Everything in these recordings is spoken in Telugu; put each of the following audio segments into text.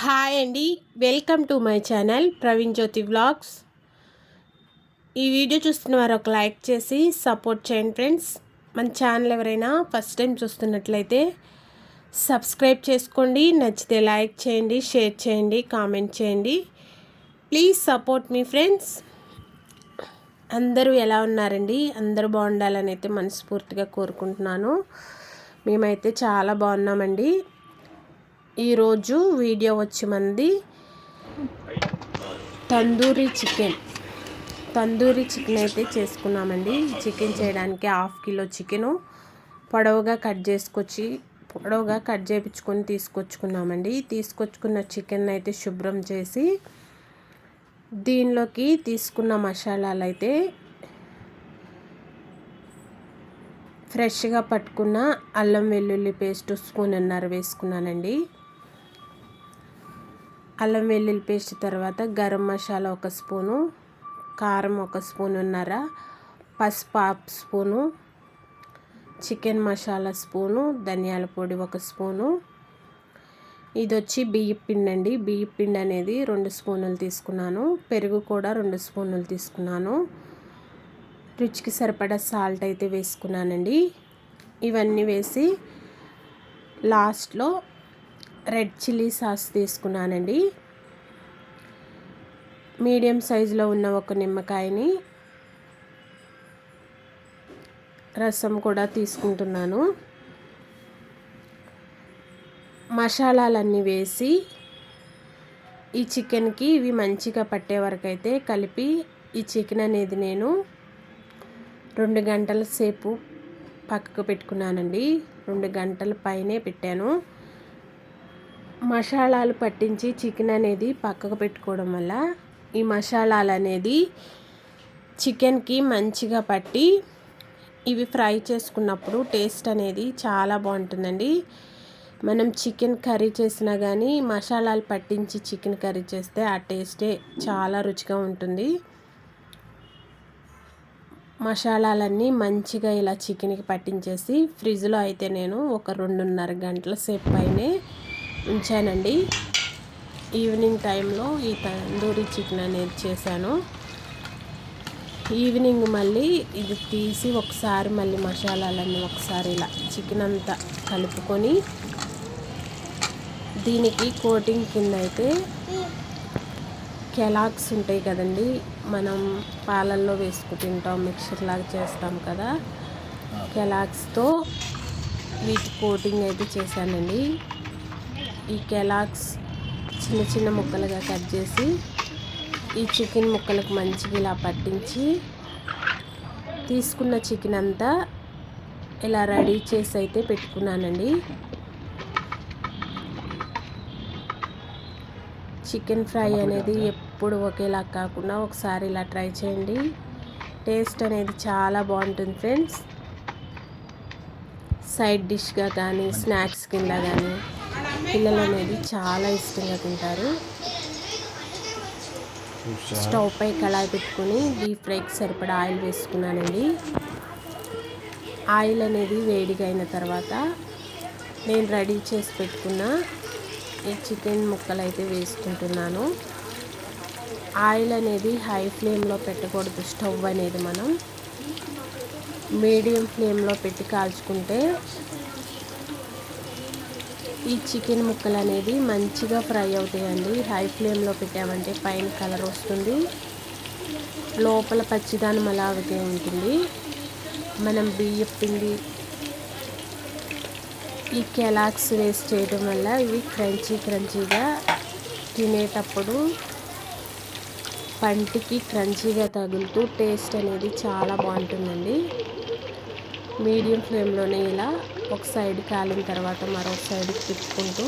హాయ్ అండి. Welcome to my channel Praveen Jyothi vlogs. ఈ వీడియో చూస్తున్న వారు ఒక లైక్ చేసి సపోర్ట్ చేయండి ఫ్రెండ్స్. మన ఛానల్ ఎవరైనా ఫస్ట్ టైం చూస్తున్నట్లయితే సబ్స్క్రైబ్ చేసుకోండి నచ్చితే లైక్ చేయండి షేర్ చేయండి కామెంట్ చేయండి. ప్లీజ్ సపోర్ట్ మీ ఫ్రెండ్స్. అందరూ ఎలా ఉన్నారండి? అందరూ బాగుండాలని అయితే మనస్ఫూర్తిగా కోరుకుంటున్నాను. మేమైతే చాలా బాగున్నామండి. ఈరోజు వీడియో వచ్చి మంది తందూరి చికెన్. తందూరి చికెన్ అయితే చేసుకున్నామండి. చికెన్ చేయడానికి హాఫ్ కిలో చికెను పొడవుగా కట్ చేసుకొచ్చి పొడవుగా కట్ చేయించుకొని తీసుకొచ్చుకున్నామండి. తీసుకొచ్చుకున్న చికెన్ అయితే శుభ్రం చేసి దీనిలోకి తీసుకున్న మసాలాలు అయితే ఫ్రెష్గా పట్టుకున్న అల్లం వెల్లుల్లి పేస్ట్ స్పూన్ అన్నర వేసుకున్నానండి. అల్లం వెల్లుల్లి పేస్ట్ తర్వాత గరం మసాలా ఒక స్పూను కారం ఒక స్పూన్ ఉన్నర పసుపు half spoon chicken masala spoon ధనియాల పొడి ఒక స్పూను. ఇది వచ్చి బియ్య పిండి అండి. బియ్య పిండి అనేది రెండు స్పూనులు తీసుకున్నాను. పెరుగు కూడా రెండు స్పూనులు తీసుకున్నాను. రుచికి సరిపడా సాల్ట్ అయితే వేసుకున్నానండి. ఇవన్నీ వేసి లాస్ట్లో రెడ్ చిల్లీ సాస్ తీసుకున్నానండి. మీడియం సైజులో ఉన్న ఒక నిమ్మకాయని రసం కూడా తీసుకుంటున్నాను. మసాలాలన్నీ వేసి ఈ చికెన్కి ఇవి మంచిగా పట్టే వరకు అయితే కలిపి ఈ చికెన్ అనేది నేను రెండు గంటల సేపు పక్కకు పెట్టుకున్నానండి. రెండు గంటల పైనే పెట్టాను. మసాలాలు పట్టించి చికెన్ అనేది పక్కకు పెట్టుకోవడం వల్ల ఈ మసాలాలు అనేది చికెన్కి మంచిగా పట్టి ఇవి ఫ్రై చేసుకున్నప్పుడు టేస్ట్ అనేది చాలా బాగుంటుందండి. మనం చికెన్ కర్రీ చేసినా కానీ మసాలాలు పట్టించి చికెన్ కర్రీ చేస్తే ఆ టేస్టే చాలా రుచిగా ఉంటుంది. మసాలాలన్నీ మంచిగా ఇలా చికెన్కి పట్టించేసి ఫ్రిడ్జ్లో అయితే నేను ఒక రెండున్నర గంటల సేపు పైనే ఉంచానండి. ఈవినింగ్ టైంలో ఈ తందూరి చికెన్ అనేది చేశాను. ఈవినింగ్ మళ్ళీ ఇది తీసి ఒకసారి మళ్ళీ మసాలాలన్నీ ఒకసారి ఇలా చికెన్ అంతా కలుపుకొని దీనికి కోటింగ్ కింద అయితే కెలాక్స్ ఉంటాయి కదండి. మనం పాలల్లో వేసుకు తింటాం మిక్చర్ లాగా చేస్తాం కదా. కెలాక్స్తో వీటి కోటింగ్ అయితే చేశానండి. ఈ కెలాక్స్ చిన్న చిన్న ముక్కలుగా కట్ చేసి ఈ చికెన్ ముక్కలకు మంచిగా ఇలా పట్టించి తీసుకున్న చికెన్ అంతా ఇలా రెడీ చేసి అయితే పెట్టుకున్నానండి. చికెన్ ఫ్రై అనేది ఎప్పుడు ఒకేలా కాకుండా ఒకసారి ఇలా ట్రై చేయండి. టేస్ట్ అనేది చాలా బాగుంటుంది ఫ్రెండ్స్. సైడ్ డిష్గా కానీ స్నాక్స్ కింద కానీ. పిల్లలు అనేది చాలా ఇష్టంగా తింటారు. స్టవ్ పై కళాయి పెట్టుకొని డీప్ ఫ్రైకి సరిపడా ఆయిల్ వేసుకున్నానండి. ఆయిల్ అనేది వేడిగా అయిన తర్వాత నేను రెడీ చేసి పెట్టుకున్న ఈ చికెన్ ముక్కలు అయితే వేసుకుంటున్నాను. ఆయిల్ అనేది హై ఫ్లేమ్లో పెట్టకూడదు. స్టవ్ అనేది మనం మీడియం ఫ్లేమ్లో పెట్టి కాల్చుకుంటే ఈ చికెన్ ముక్కలు అనేది మంచిగా ఫ్రై అవుతాయండి. హై ఫ్లేమ్లో పెట్టామంటే పైన కలర్ వస్తుంది. లోపల పచ్చిదానం అలా అలాగే ఉంటుంది. మనం బియ్య పిండి ఈ కెలాక్స్ వేస్ట్ చేయడం వల్ల ఇవి క్రంచీ క్రంచీగా తినేటప్పుడు పంటికి క్రంచీగా తగులుతూ టేస్ట్ అనేది చాలా బాగుంటుందండి. మీడియం ఫ్లేమ్లోనే ఇలా ఒక సైడ్ కాలిన తర్వాత మరొక సైడ్ తిప్పుకుంటూ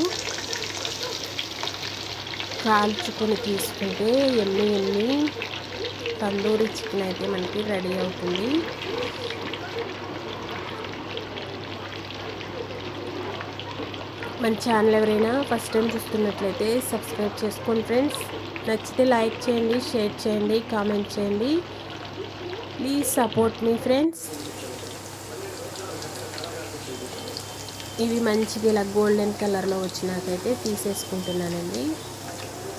కాల్చుకొని తీసుకుంటే ఎన్ని ఎన్ని తందూరి చికెన్ అయితే మనకి రెడీ అవుతుంది. మన ఛానల్ ఎవరైనా ఫస్ట్ టైం చూస్తున్నట్లయితే సబ్స్క్రైబ్ చేసుకోండి ఫ్రెండ్స్ నచ్చితే లైక్ చేయండి షేర్ చేయండి కామెంట్ చేయండి. ప్లీజ్ సపోర్ట్ మీ ఫ్రెండ్స్ ఇవి మంచిగా ఇలా గోల్డెన్ కలర్లో వచ్చినాకైతే తీసేసుకుంటున్నానండి.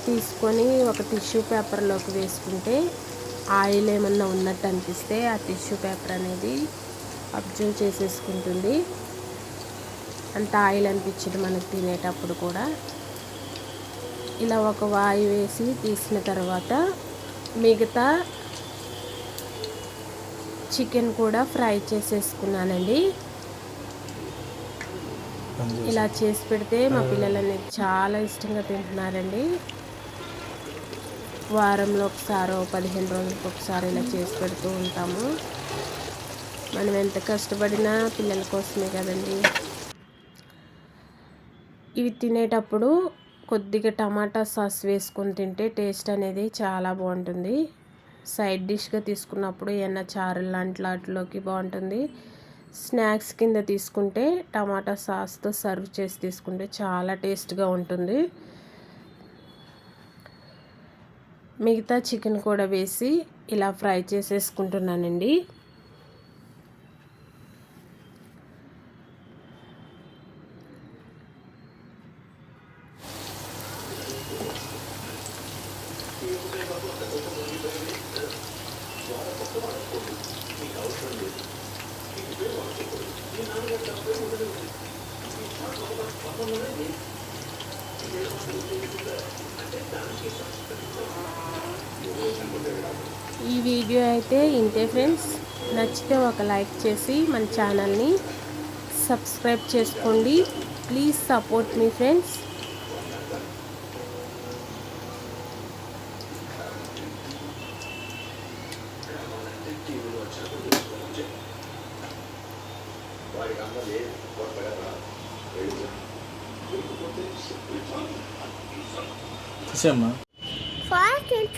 తీసుకొని ఒక టిష్యూ పేపర్లోకి వేసుకుంటే ఆయిల్ ఏమన్నా ఉన్నట్టు అనిపిస్తే ఆ టిష్యూ పేపర్ అనేది అబ్జర్వ్ చేసేసుకుంటుంది. అంత ఆయిల్ అనిపించింది మనకు తినేటప్పుడు కూడా. ఇలా ఒక వాయి వేసి తీసిన తర్వాత మిగతా చికెన్ కూడా ఫ్రై చేసేసుకున్నానండి. ఇలా చేసి పెడితే మా పిల్లలు అనేది చాలా ఇష్టంగా తింటున్నారండి. వారంలో ఒకసారి పదిహేను రోజులకు ఒకసారి ఇలా చేసి పెడుతూ ఉంటాము. మనం ఎంత కష్టపడినా పిల్లల కోసమే కదండి. ఇవి తినేటప్పుడు కొద్దిగా టమాటా సాస్ వేసుకొని తింటే టేస్ట్ అనేది చాలా బాగుంటుంది. సైడ్ డిష్గా తీసుకున్నప్పుడు ఏమన్నా చారు లాంటి వాటిలోకి బాగుంటుంది. స్నాక్స్ కింద తీసుకుంటే టమాటా సాస్తో సర్వ్ చేసి తీసుకుంటే చాలా టేస్ట్గా ఉంటుంది. మిగతా చికెన్ కూడా వేసి ఇలా ఫ్రై చేసేసుకుంటున్నానండి. ఈ వీడియో అయితే ఇంతే ఫ్రెండ్స్. నచ్చితే ఒక లైక్ చేసి మన ఛానల్ని సబ్స్క్రైబ్ చేసుకోండి. Please support me friends. não pode pagar nada. Aí eu disse, eu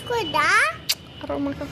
cuidar. Arruma café.